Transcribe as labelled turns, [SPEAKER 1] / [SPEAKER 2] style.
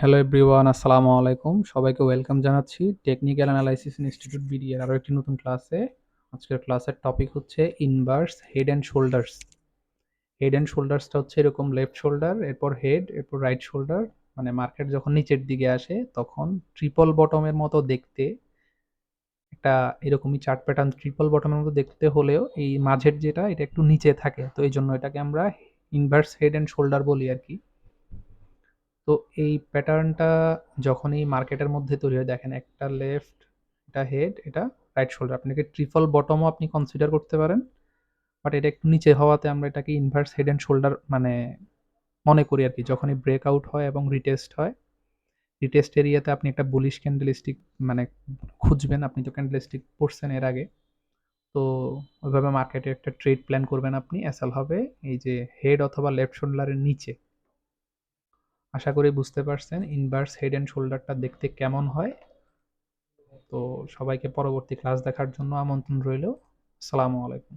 [SPEAKER 1] Hello everyone আসসালামু আলাইকুম। সবাইকে ওয়েলকাম জানাচ্ছি টেকনিক্যাল অ্যানালাইসিস ইনস্টিটিউট বিডিএর আরও একটি নতুন ক্লাসে আজকের ক্লাসের টপিক হচ্ছে inverse head and shoulders head and শোল্ডার্সটা হচ্ছে এরকম লেফট শোল্ডার এরপর হেড এরপর রাইট শোল্ডার মানে মার্কেট যখন নিচের দিকে আসে, তখন ট্রিপল বটমের মতো দেখতে, একটা এরকমই চার্ট প্যাটার্ন ট্রিপল বটমের মতো দেখতে হলেও এই মাঝের যেটা, এটা একটু নিচে থাকে। তো এই জন্য এটাকে আমরা ইনভার্স হেড অ্যান্ড শোল্ডার বলি আর কি। তো এই প্যাটার্নটা যখন এই মার্কেটের মধ্যে তৈরি হয়, দেখেন একটা লেফট এটা হেড এটা রাইট শোল্ডার আপনাকে ট্রিপল বটমও আপনি কনসিডার করতে পারেন বাট এটা একটু নিচে হওয়াতে আমরা এটাকে ইনভার্স হেড অ্যান্ড শোল্ডার মানে মনে করি আর কি যখনই ব্রেক আউট হয় এবং রিটেস্ট হয় রিটেস্ট এরিয়াতে আপনি একটা বুলিশ ক্যান্ডেলিস্টিক মানে খুঁজবেন। আপনি তো ক্যান্ডেলিস্টিক পড়ছেন এর আগে। তো ওইভাবে মার্কেটে একটা ট্রেড প্ল্যান করবেন আপনি। অ্যাসাল হবে এই যে হেড অথবা লেফট শোল্ডারের নিচে। আশা করি বুঝতে পারছেন ইনভার্স হেড অ্যান্ড শোল্ডারটা দেখতে কেমন হয়। তো সবাইকে পরবর্তী ক্লাস দেখার জন্য আমন্ত্রণ রইল। আসসালামু আলাইকুম।